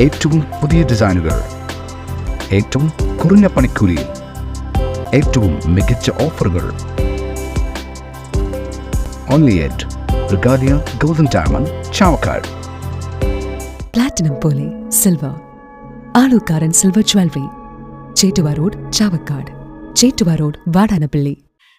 ഏറ്റവും പുതിയ ഡിസൈനുകൾ ഏറ്റവും കുറഞ്ഞ പണിക്കൂലിയിൽ ഏറ്റവും മികച്ച ഓഫറുകൾ. Only at Regalia golden diamond Chavakkad platinum പോലെ silver Alukkaran silver jewellery Chettuva road Chavakkad Chettuva road Vadanappally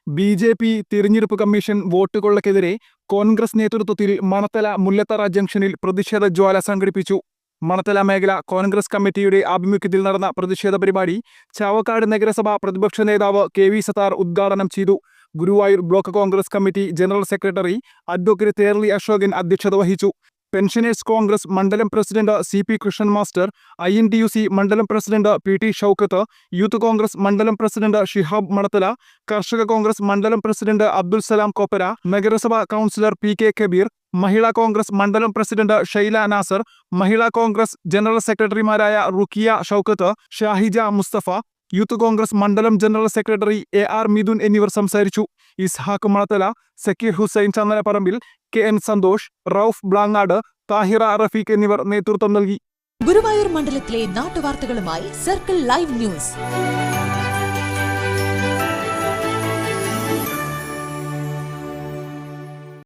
B J P തിരഞ്ഞെടുപ്പ് കമ്മീഷൻ വോട്ട് കൊള്ളക്കെതിരെ കോൺഗ്രസ് നേതൃത്വത്തിൽ മണത്തല മുല്ലത്തറ ജംഗ്ഷനിൽ പ്രതിഷേധ ജ്വാല സംഘടിപ്പിച്ചു മണത്തല മേഖല കോൺഗ്രസ് കമ്മിറ്റിയുടെ ആഭിമുഖ്യത്തിൽ നടന്ന പ്രതിഷേധ പരിപാടി ചാവക്കാട് നഗരസഭ പ്രതിപക്ഷ നേതാവ് കെ വി സത്താർ ഉദ്ഘാടനം ചെയ്തു. Guruvayur block Congress committee general secretary advocate Therli Ashokan അധ്യക്ഷത വഹിച്ചു. പെൻഷനേഴ്സ് കോൺഗ്രസ് മണ്ഡലം president C P Krishnan master I N T U C മണ്ഡലം president P T Shoukath youth Congress മണ്ഡലം പ്രസിഡന്റ് ഷിഹാബ് മടത്തല കർഷക കോൺഗ്രസ് മണ്ഡലം പ്രസിഡന്റ് അബ്ദുൽ സലാം കോപ്പര നഗരസഭാ councillor P K Kabeer Mahila Congress മണ്ഡലം president Shaila Nasar Mahila Congress general സെക്രട്ടറിമാരായ Rukkiya Shoukath Shahija Musthafa youth Congress മണ്ഡലം general secretary A R Mithun എന്നിവർ സംസാരിച്ചു. ഇസ്ഹാഖ് മണത്തല സക്കീർ ഹുസൈൻ ചന്ദനപ്പറമ്പിൽ കെ എൻ സന്തോഷ് റൌഫ് ബ്ലാങ്ങാട് താഹിറ റഫീഖ് എന്നിവർ നേതൃത്വം നൽകി. ഗുരുവായൂർ മണ്ഡലത്തിലെ നാട്ടുവാർത്തകളുമായി സർക്കിൾ ലൈവ് ന്യൂസ്.